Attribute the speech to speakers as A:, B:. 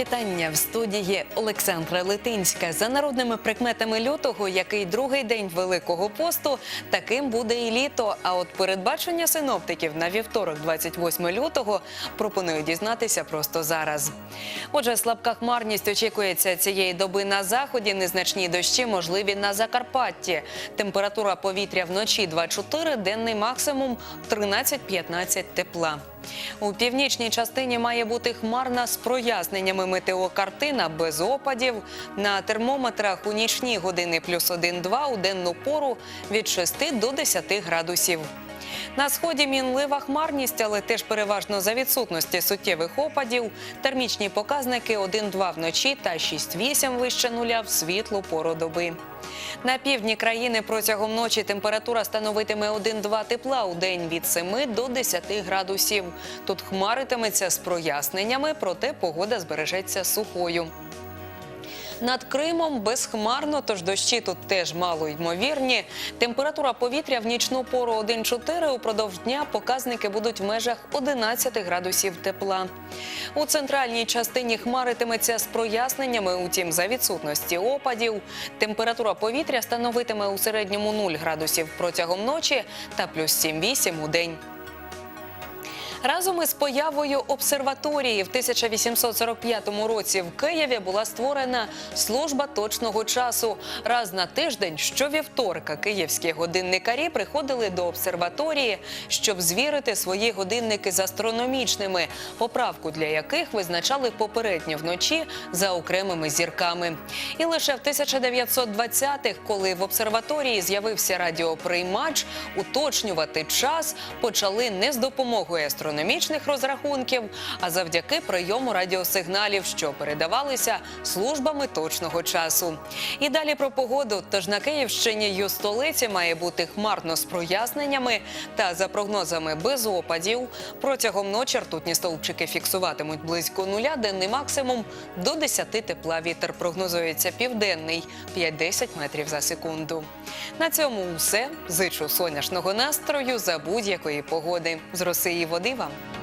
A: Вітання в студії Олександра Литинська. За народними прикметами лютого, який другий день Великого посту, таким буде і літо. А от передбачення синоптиків на вівторок, 28 лютого, пропоную дізнатися просто зараз. Отже, слабка хмарність очікується цієї доби на заході. Незначні дощі можливі на Закарпатті. Температура повітря вночі 2-4, денний максимум 13-15 тепла. У північній частині має бути хмарна з проясненнями метеокартина без опадів. На термометрах у нічні години плюс 1-2, у денну пору від 6 до 10 градусів. На сході мінлива хмарність, але теж переважно за відсутності суттєвих опадів. Термічні показники 1-2 вночі та 6-8 вище нуля в світлу пору доби. На півдні країни протягом ночі температура становитиме 1-2 тепла у день від 7 до 10 градусів. Тут хмаритиметься з проясненнями, проте погода збережеться сухою. Над Кримом безхмарно, тож дощі тут теж мало ймовірні. Температура повітря в нічну пору 1-4, упродовж дня показники будуть в межах 11 градусів тепла. У центральній частині хмаритиметься з проясненнями, утім, за відсутності опадів. Температура повітря становитиме у середньому 0 градусів протягом ночі та плюс 7-8 у день. Разом із появою обсерваторії в 1845 році в Києві була створена служба точного часу. Раз на тиждень щовівторка київські годинникарі приходили до обсерваторії, щоб звірити свої годинники з астрономічними, поправку для яких визначали попередньо вночі за окремими зірками. І лише в 1920-х, коли в обсерваторії з'явився радіоприймач, уточнювати час почали не з допомогою астрономічних розрахунків, а завдяки прийому радіосигналів, що передавалися службами точного часу. І далі про погоду. Тож на Київщині й у столиці має бути хмарно з проясненнями та за прогнозами без опадів. Протягом ночі ртутні стовпчики фіксуватимуть близько нуля, денний максимум до 10 тепла. Вітер прогнозується південний 5-10 метрів за секунду. На цьому все. Зичу сонячного настрою за будь-якої погоди. З роси і води вам.